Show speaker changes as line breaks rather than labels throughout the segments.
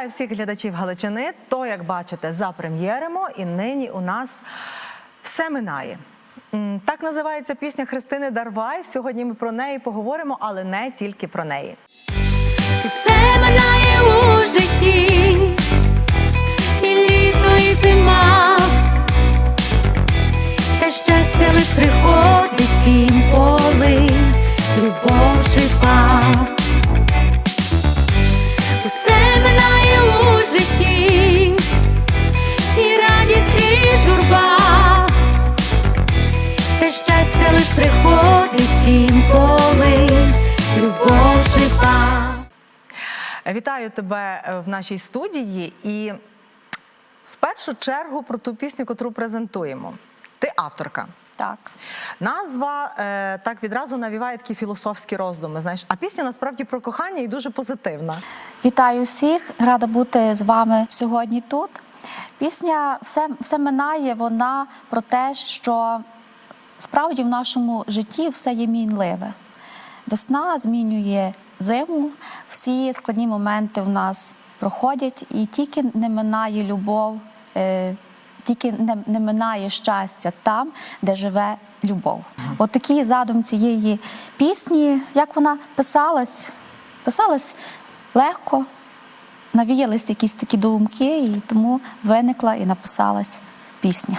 Вітаю всіх глядачів Галичини. То, як бачите, запрем'єримо, і нині у нас все минає. Так називається пісня Христини Дарвай. Сьогодні ми про неї поговоримо, але не тільки про неї.
Усе минає у житті, і літо, і зима, та щастя лиш приходить інколи, любов жива. Житті, і радість, і журба, та щастя лиш приходить інколи, любов жива.
Вітаю тебе е, в нашій студії. І в першу чергу про ту пісню, яку презентуємо. Ти авторка.
Так,
Назва е, так відразу навіває такі філософські роздуми. Знаєш, а пісня насправді про кохання і дуже позитивна.
вітаю всіх. Рада бути з вами сьогодні тут. Пісня все, все минає. Вона про те, що справді в нашому житті все є мінливе. Весна змінює зиму, всі складні моменти в нас проходять, і тільки не минає любов, е, тільки не, не минає щастя там, де живе любов. От такий задум цієї пісні, як вона писалась, писалась легко, навіялись якісь такі думки, і тому виникла і написалась пісня.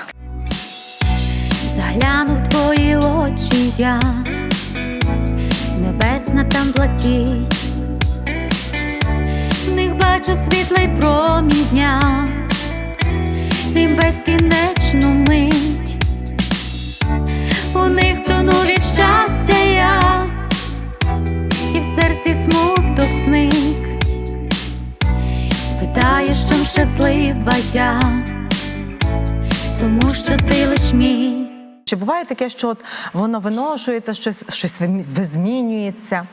Загляну в твої очі я, небесна там блакить, в них бачу світлий промінь дня, і безкінечну мить, у них тону від щастя я, і в серці смуток зник. Спитаєш, чим щаслива я, тому що ти лиш мій.
Чи буває таке, що от воно виношується, щось, щось вимі- змінюється?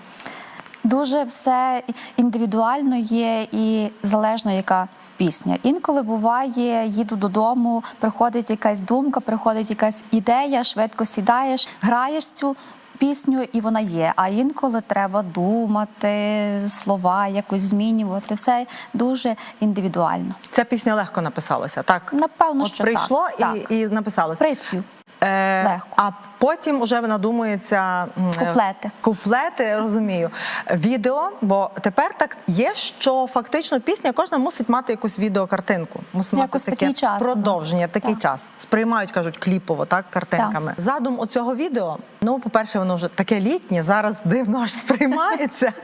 Дуже все індивідуально є і залежно, яка пісня. Інколи буває, їду додому, приходить якась думка, приходить якась ідея, швидко сідаєш, граєш цю пісню, і вона є. А інколи треба думати, слова якось змінювати. Все дуже індивідуально.
Ця пісня легко написалася, так?
Напевно,
От
що
прийшло
так,
і,
так.
і написалося.
Приспів.
Е,
легко.
А потім вже надумується е,
Куплети.
Куплети, розумію. Відео, бо тепер так є, що фактично пісня кожна мусить мати якусь відеокартинку. Мусить
Якось
мати таке
такий час нас.
продовження, такий
Так.
час. Сприймають, кажуть, кліпово, так, картинками. Задум оцього відео, ну, по-перше, воно вже таке літнє, зараз дивно аж сприймається.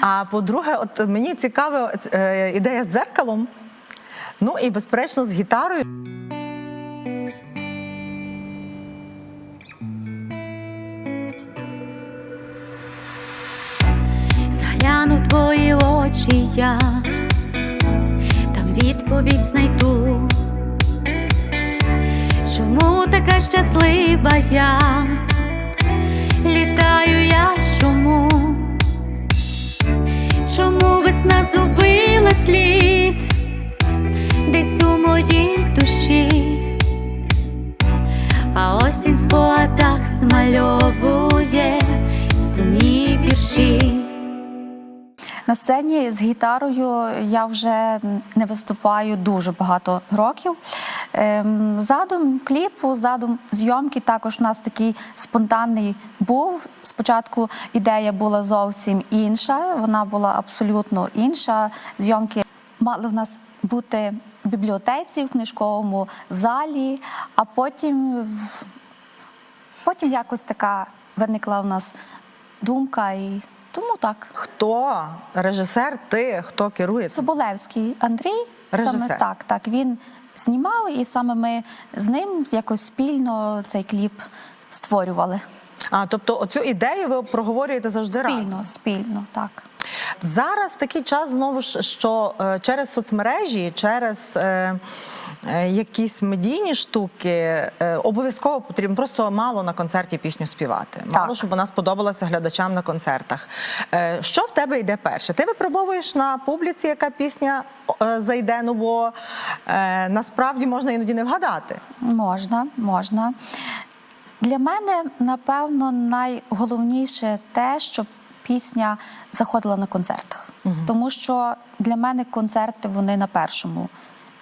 А по-друге, от мені цікава е, ідея з дзеркалом. Ну і безперечно з гітарою.
Очі я, там відповідь знайду. Чому така щаслива я? Літаю я чому? Чому весна зубила слід десь у моїй душі? А осінь в спогадах змальовує
На сцені з гітарою я вже не виступаю дуже багато років. Ем, Задум кліпу, задум зйомки також у нас такий спонтанний був. Спочатку ідея була зовсім інша, вона була абсолютно інша. Зйомки мали в нас бути в бібліотеці, в книжковому залі, а потім, потім якось така виникла у нас думка, і тому так.
Хто режисер, ти, хто керує?
Соболевський Андрій,
Режисер.
саме так, так. Він знімав, і саме ми з ним якось спільно цей кліп створювали.
А тобто, оцю ідею ви проговорюєте завжди
Спільно,
разом.
спільно, так.
Зараз такий час знову ж, що е, через соцмережі, через е, е, якісь медійні штуки е, обов'язково потрібно просто мало на концерті пісню співати. Мало
Так.
щоб вона сподобалася глядачам на концертах. Е, що в тебе йде перше? Ти випробовуєш на публіці, яка пісня е, зайде, ну бо е, насправді можна іноді не вгадати.
Можна, можна. Для мене, напевно, найголовніше те, щоб пісня заходила на концертах. Тому що для мене концерти вони на першому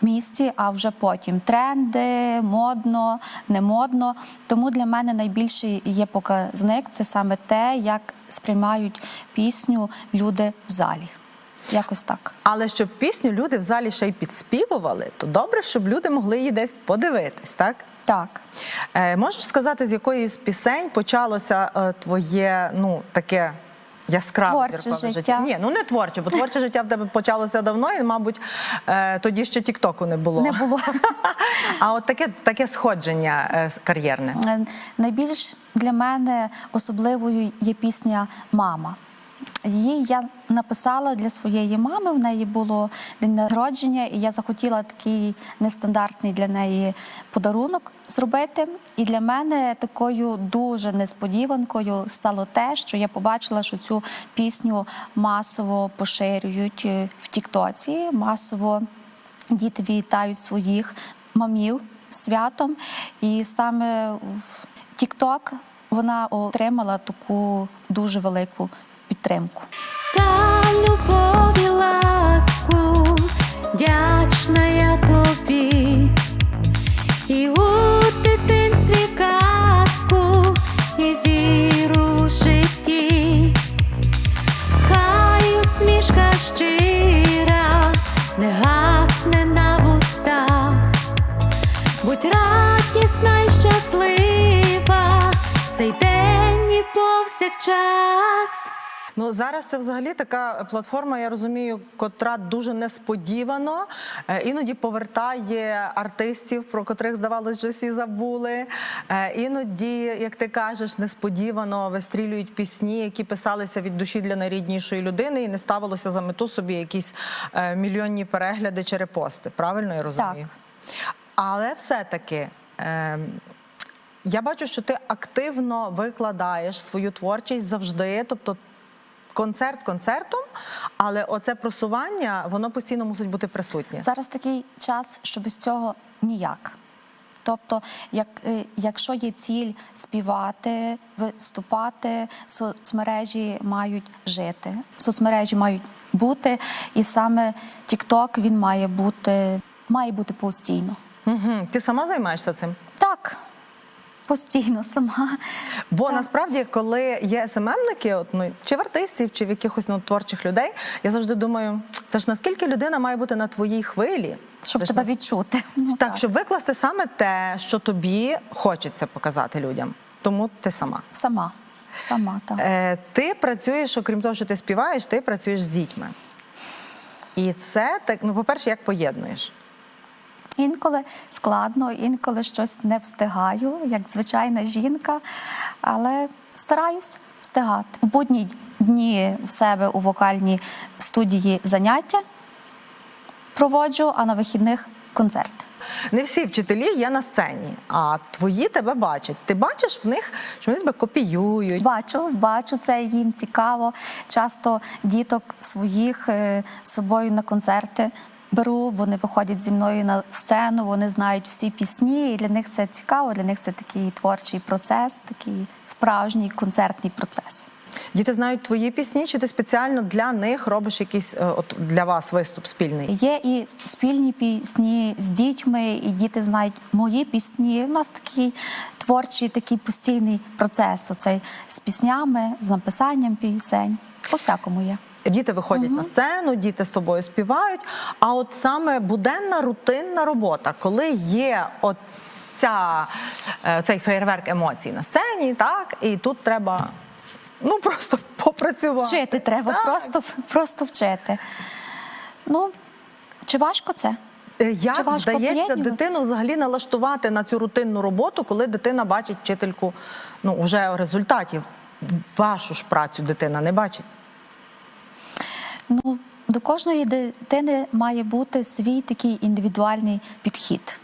місці, а вже потім тренди, модно, не модно. Тому для мене найбільший є показник це саме те, як сприймають пісню люди в залі. Якось так.
Але щоб пісню люди в залі ще й підспівували, то добре, щоб люди могли її десь подивитись, так?
Так.
Е, можеш сказати, з якої з пісень почалося е, твоє ну таке яскраве
Творче
зіркове
життя.
Ні, ну не творче, бо творче життя в тебе почалося давно, і, мабуть, е, тоді ще Тіктоку не було.
Не було.
А от таке, таке сходження е, кар'єрне.
Е, Найбільш для мене особливою є пісня Мама. Її я написала для своєї мами. В неї було день народження, і я захотіла такий нестандартний для неї подарунок зробити. І для мене такою дуже несподіванкою стало те, що я побачила, що цю пісню масово поширюють е, в Тіктоці, масово діти вітають своїх мамів святом. І саме в TikTok вона отримала таку дуже велику підтримку.
За любов і ласку вдячна я тобі, і у дитинстві казку, і віру в житті, хай усмішка щира не гасне на вустах, будь радісна й щаслива, цей день і повсякчас.
Ну зараз це взагалі така платформа, я розумію, котра дуже несподівано е, іноді повертає артистів, про котрих здавалось, що всі забули. Е, Іноді, як ти кажеш, несподівано вистрілюють пісні, які писалися від душі для найріднішої людини, і не ставилося за мету собі якісь е, мільйонні перегляди чи репости. Правильно я розумію? Але все-таки. Е, я бачу, що ти активно викладаєш свою творчість завжди, тобто концерт концертом, але оце просування воно постійно мусить бути присутнє.
Зараз такий час, що без цього ніяк. Тобто, як, е, якщо є ціль співати, виступати, соцмережі мають жити, соцмережі мають бути, і саме TikTok він має бути, має бути постійно.
Угу. Ти сама займаєшся цим?
Так, постійно сама.
Бо
Так.
насправді, коли є СММники, от, ну, чи в артистів, чи в якихось ну, творчих людей, я завжди думаю, це ж наскільки людина має бути на твоїй хвилі,
Щоб
Це
тебе
нас-
відчути. Ну,
так, щоб викласти саме те, що тобі хочеться показати людям. Тому ти сама.
Сама. Сама, так.
Е, ти працюєш, окрім того, що ти співаєш, ти працюєш з дітьми. І це так, ну, по-перше, як поєднуєш?
Інколи складно, інколи щось не встигаю, як звичайна жінка, але стараюсь встигати. У будні дні у себе у вокальній студії заняття проводжу, а на вихідних концерт.
Не всі вчителі є на сцені, а твої тебе бачать. Ти бачиш в них, що вони тебе копіюють.
Бачу, бачу, це їм цікаво. Часто діток своїх е, з собою на концерти беру. Вони виходять зі мною на сцену, вони знають всі пісні, і для них це цікаво. Для них це такий творчий процес, такий справжній концертний процес.
Діти знають твої пісні, чи ти спеціально для них робиш якийсь е, от для вас виступ спільний?
Є і спільні пісні з дітьми, і діти знають мої пісні. У нас такий творчий, такий постійний процес. Оцей з піснями, з написанням пісень. По всякому є.
Діти виходять на сцену, діти з тобою співають. А от саме буденна рутинна робота, коли є от ця, е, цей феєрверк емоцій на сцені, так і тут треба ну просто попрацювати.
Вчити треба,
Так.
просто, просто вчити. Ну, чи важко це?
Е, Як вдається дитину взагалі налаштувати на цю рутинну роботу, коли дитина бачить вчительку ну, вже результатів? Вашу ж працю дитина не бачить.
Ну, до кожної дитини має бути свій такий індивідуальний підхід.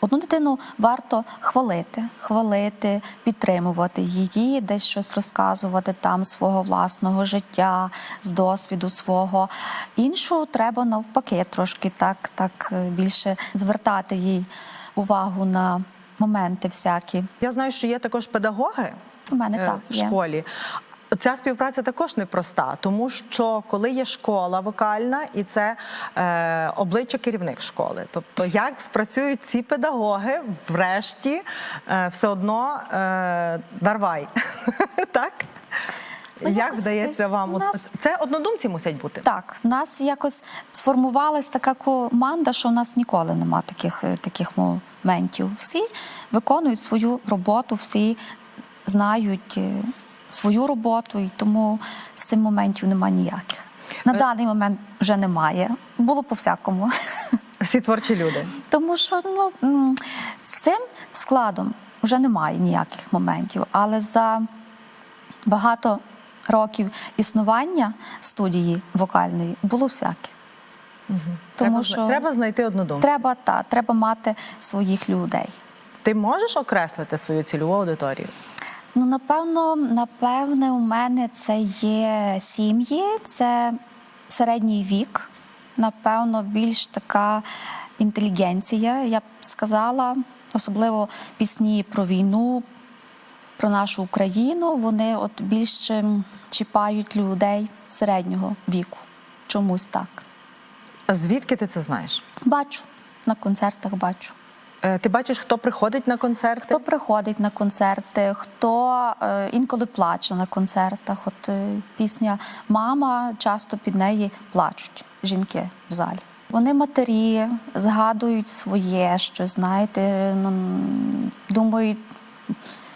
Одну дитину варто хвалити, хвалити, підтримувати її, десь щось розказувати там свого власного життя, з досвіду свого. Іншу треба навпаки трошки так, так е, більше звертати їй увагу на моменти всякі.
Я знаю, що є також педагоги
У мене
е,
так
в
є.
Ця співпраця також непроста, тому що коли є школа вокальна, і це е, обличчя керівник школи. Тобто, як спрацюють ці педагоги, врешті е, все одно е, дарвай. так?
Ну,
як
якось
вдається вам?
у нас-
Це однодумці мусять бути.
Так, в нас якось сформувалась така команда, що в нас ніколи нема таких, е, таких моментів. Всі виконують свою роботу, всі знають е, свою роботу, і тому з цим моментів немає ніяких. На
Е.
даний момент вже немає. Було по всякому.
Всі творчі люди.
Тому що ну, з цим складом вже немає ніяких моментів. Але за багато років існування студії вокальної було всяке. Тому
треба,
що
треба знайти однодумця.
треба, та, треба мати своїх людей.
Ти можеш окреслити свою цільову аудиторію?
Ну, напевно, напевне, у мене це є сім'ї, це середній вік, напевно, більш така інтелігенція, я б сказала, особливо пісні про війну, про нашу Україну. Вони от більше чіпають людей середнього віку. Чомусь так.
А Звідки ти це знаєш?
Бачу на концертах, бачу.
Е, Ти бачиш, хто приходить на концерти?
Хто приходить на концерти, хто е, інколи плаче на концертах. От е, пісня Мама часто під неї плачуть жінки в залі. Вони матері згадують своє щось, знаєте, ну, думають,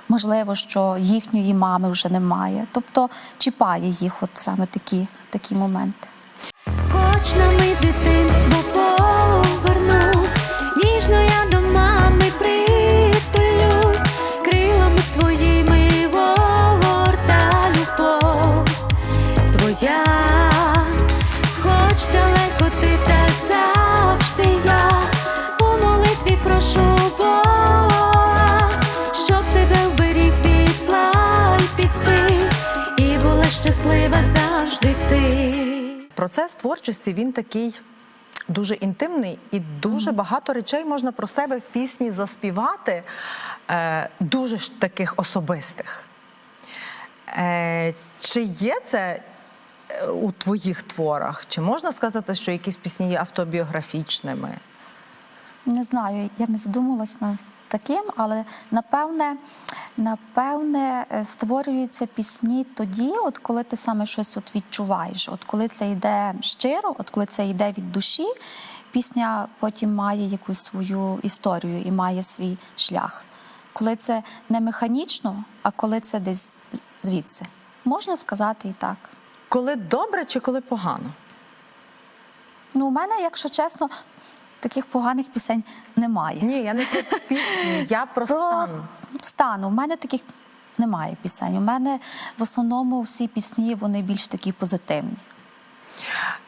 можливо, що їхньої мами вже немає. Тобто чіпає їх от саме такі, такі моменти.
Хоч на мить дитинство щаслива завжди ти.
Процес творчості він такий дуже інтимний і дуже багато речей можна про себе в пісні заспівати, е, дуже ж таких особистих. Е, чи є це е, у твоїх творах? Чи можна сказати, що якісь пісні є автобіографічними?
Не знаю, я не задумалась над таким, але напевне, напевне, е, створюються пісні тоді, от коли ти саме щось от відчуваєш. От коли це йде щиро, от коли це йде від душі, пісня потім має якусь свою історію і має свій шлях. Коли це не механічно, а коли це десь звідси. Можна сказати і так.
Коли добре чи коли погано?
Ну, у мене, якщо чесно, таких поганих пісень немає.
Ні, я не про пісні, я про
Про
стан.
стан. У мене таких немає пісень. У мене в основному всі пісні вони більш такі позитивні.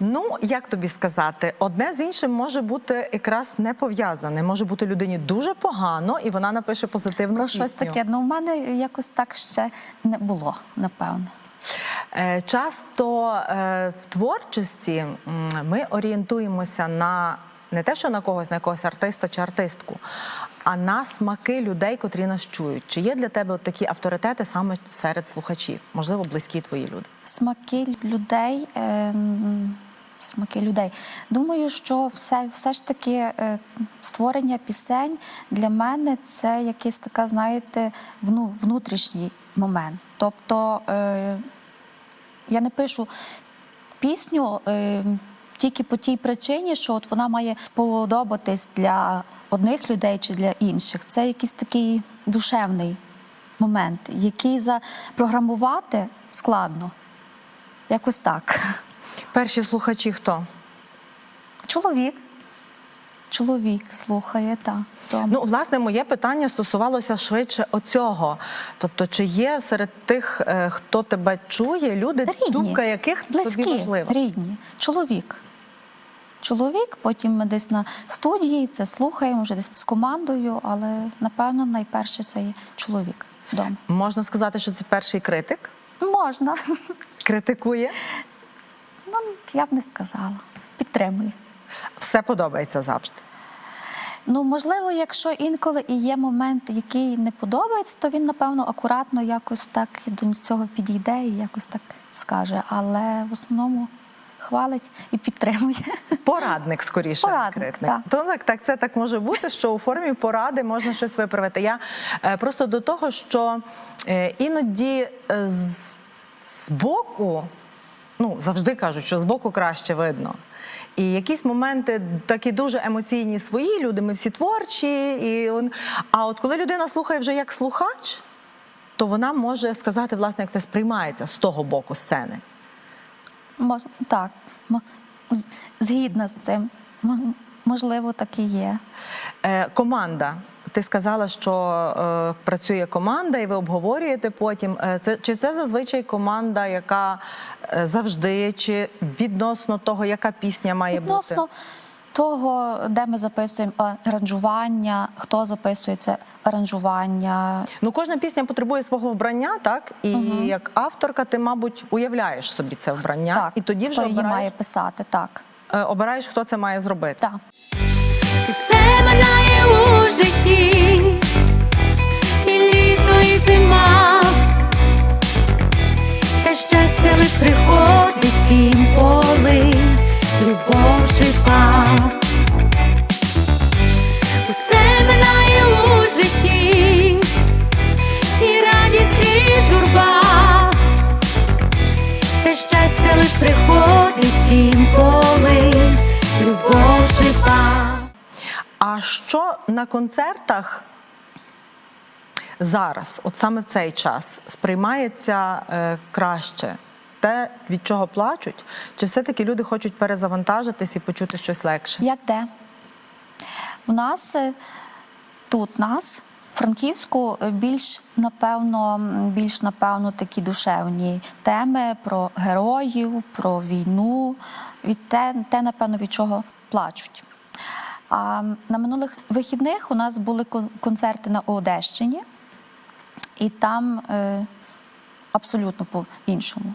Ну, як тобі сказати, одне з іншим може бути якраз не пов'язане. Може бути людині дуже погано, і вона напише позитивну
Про
пісню.
щось таке. Ну, у мене якось так ще не було, напевне.
Е, Часто е, в творчості ми орієнтуємося на не те, що на когось, на якогось артиста чи артистку, а на смаки людей, котрі нас чують. Чи є для тебе от такі авторитети саме серед слухачів? Можливо, близькі твої люди?
Смаки людей. Е, смаки людей. Думаю, що все, все ж таки е, створення пісень для мене це якийсь така, знаєте, вну, внутрішній момент. Тобто е, я не пишу пісню е, тільки по тій причині, що от вона має сподобатись для одних людей чи для інших. Це якийсь такий душевний момент, який запрограмувати складно. Якось так.
Перші слухачі хто?
Чоловік. Чоловік слухає, так.
Ну, власне, моє питання стосувалося швидше оцього. Тобто, чи є серед тих, е, хто тебе чує, люди, думка яких тобі
близькі,
важлива?
рідні. Чоловік. Чоловік, потім ми десь на студії це слухаємо, вже десь з командою, але напевно найперше це є чоловік вдома.
Можна сказати, що це перший критик,
Можна.
критикує.
Ну, я б не сказала. Підтримує.
Все подобається завжди.
Ну, можливо, якщо інколи і є момент, який не подобається, то він, напевно, акуратно якось так до цього підійде і якось так скаже. Але в основному хвалить і підтримує.
Порадник скоріше.
Порадник, так.
То так, так, це так може бути, що у формі поради можна щось виправити. Я е, просто до того, що е, іноді е, з, боку, ну завжди кажуть, що з боку краще видно. І якісь моменти такі дуже емоційні свої, люди, ми всі творчі. І, а от коли людина слухає вже як слухач, то вона може сказати, власне, як це сприймається з того боку сцени.
Мож, так, мо- з- згідна з цим. Можливо, так і є.
Е, команда. Ти сказала, що е, працює команда, і ви обговорюєте потім. Е, це чи це зазвичай команда, яка е, завжди, чи відносно того, яка пісня має
Відносно
бути?
Того, де ми записуємо аранжування, хто записує це аранжування.
Ну, кожна пісня потребує свого вбрання, так? І як авторка, ти, мабуть, уявляєш собі це вбрання,
так,
і тоді вже
хто її має писати, так.
е, обираєш, хто це має зробити.
так.
Що на концертах зараз, от саме в цей час, сприймається е, краще? Те, від чого плачуть, чи все-таки люди хочуть перезавантажитись і почути щось легше?
Як де? У нас е, тут нас, в Франківську, е, більш напевно, більш напевно такі душевні теми про героїв, про війну, від те, те, напевно, від чого плачуть. А на минулих вихідних у нас були концерти на Одещині, і там е, абсолютно по-іншому.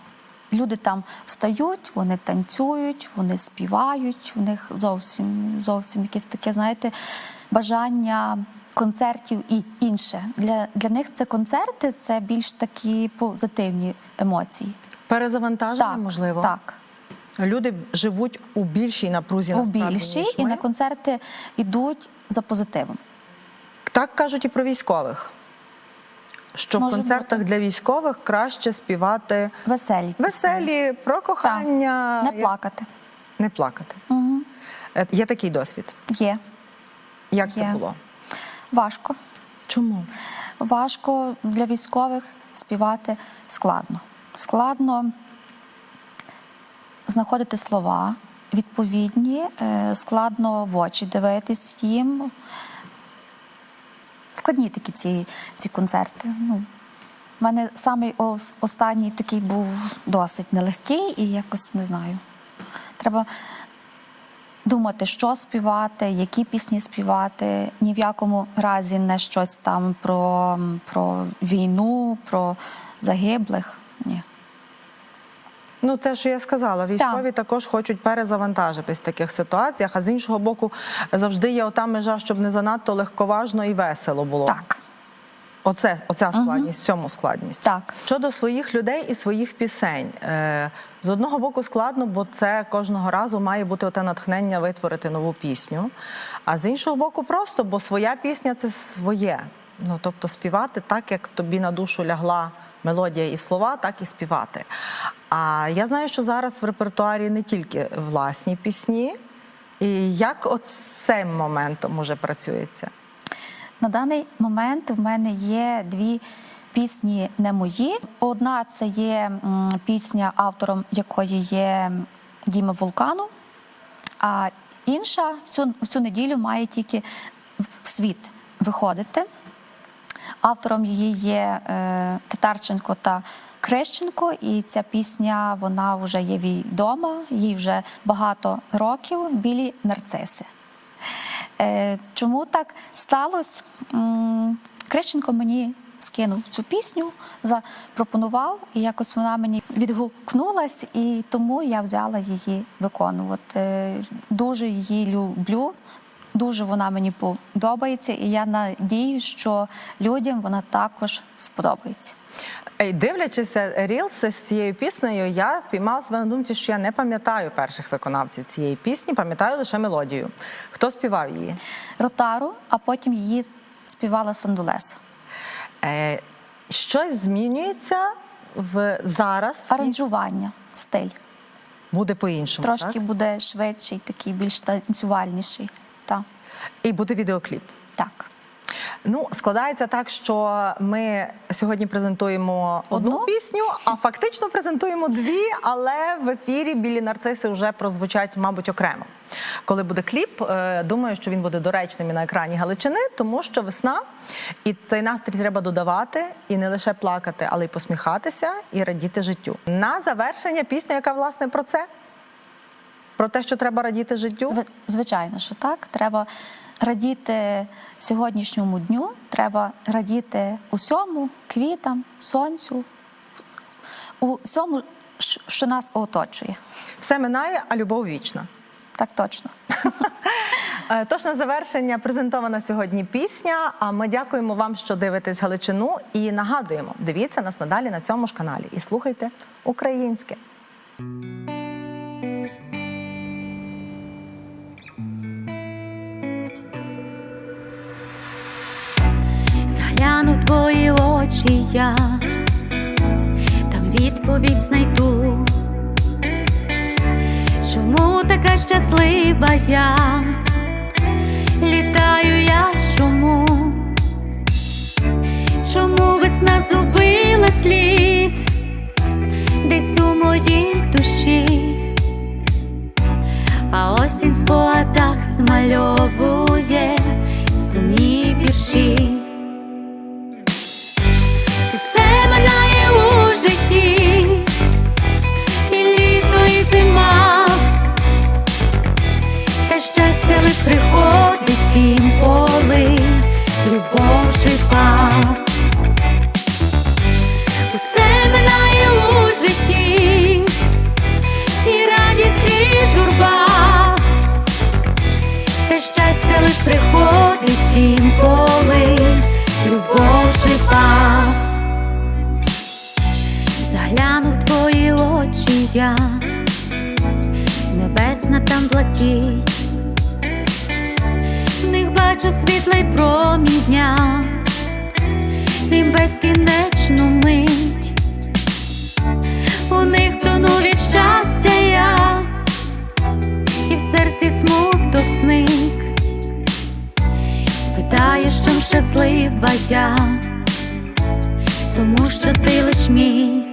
Люди там встають, вони танцюють, вони співають. У них зовсім зовсім якесь таке, знаєте, бажання концертів і інше. Для, для них це концерти, це більш такі позитивні емоції.
Перезавантаження, можливо?
так.
Люди живуть у більшій напрузі
У більшій і на концерти йдуть за позитивом.
Так кажуть і про військових. Що
Може
в концертах
бути.
для військових краще співати
Веселі.
веселі, про кохання.
Так, не плакати.
Не плакати.
Угу.
Є такий досвід.
Є.
Як це було?
Важко.
Чому?
Важко для військових співати складно. Складно знаходити слова відповідні, е, складно в очі дивитись їм. Складні такі ці, ці концерти. Ну, у мене самий останній такий був досить нелегкий і якось не знаю. Треба думати, що співати, які пісні співати. Ні в якому разі не щось там про, про війну, про загиблих. Ні.
Ну, це що я сказала. Військові також хочуть перезавантажитись в таких ситуаціях, а з іншого боку, завжди є ота межа, щоб не занадто легковажно і весело було.
Так,
Оце, оця складність, в цьому складність.
так.
Щодо своїх людей і своїх пісень, е, з одного боку складно, бо це кожного разу має бути оте натхнення витворити нову пісню. А з іншого боку, просто, бо своя пісня це своє. Ну тобто співати так, як тобі на душу лягла мелодія і слова, так і співати. А я знаю, що зараз в репертуарі не тільки власні пісні. І як от цим моментом уже працюється?
На даний момент в мене є дві пісні не мої. Одна це є пісня, автором якої є Діма Вулкану, а інша в цю, неділю має тільки в світ виходити. Автором її є е, Татарченко та Крещенко, і ця пісня вона вже є відома, їй вже багато років білі нарциси. Е, чому так сталося? Крещенко мені скинув цю пісню, запропонував, і якось вона мені відгукнулась, і тому я взяла її виконувати. Дуже її люблю. Дуже вона мені подобається, і я надію, що людям вона також сподобається.
Дивлячися рілси з цією піснею, я впіймала себе на думці, що я не пам'ятаю перших виконавців цієї пісні, пам'ятаю лише мелодію. Хто співав її?
Ротару, а потім її співала Сандулеса.
Е, щось змінюється в зараз. в
Аранжування, стиль.
Буде по-іншому.
Трошки
так?
буде швидший, такий більш танцювальніший. Так.
І буде відеокліп.
так.
Ну, складається так, що ми сьогодні презентуємо одну,
Одну?
пісню, а фактично презентуємо дві, але в ефірі білі нарциси вже прозвучать, мабуть, окремо. Коли буде кліп, е, думаю, що він буде доречним і на екрані Галичини, тому що весна, і цей настрій треба додавати і не лише плакати, але й посміхатися і радіти життю. На завершення пісня, яка власне про це. Про те, що треба радіти життю.
Зви- Звичайно, що так. Треба радіти сьогоднішньому дню, треба радіти усьому, квітам, сонцю, усьому, що нас оточує.
Все минає, а любов вічна.
Так точно.
Е, Тож на завершення презентована сьогодні пісня. А ми дякуємо вам, що дивитесь Галичину, і нагадуємо, дивіться нас надалі на цьому ж каналі і слухайте українське.
Твої очі я, там відповідь знайду. Чому така щаслива я? Літаю я чому? Чому весна зубила слід десь у моїй душі? А осінь в спогадах змальовує сумні вірші. Житті, і літо, і зима, та щастя лиш приходить інколи, любов жива. Усе минає у житті, і радість, і журба, я, небесна там блакить, в них бачу світлий промінь дня, і безкінечну мить, у них тону від щастя я, і в серці смуток зник, спитаєш, чим щаслива я. Тому що ти лиш мій.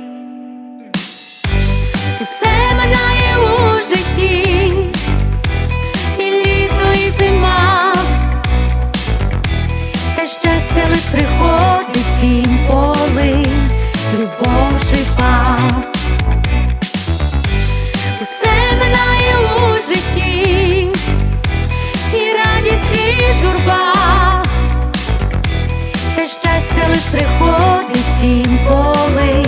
Минає у житті, і літо, і зима, та щастя лиш приходить інколи, любов жива. Минає у житті, і радість, і журба та щастя лиш приходить інколи.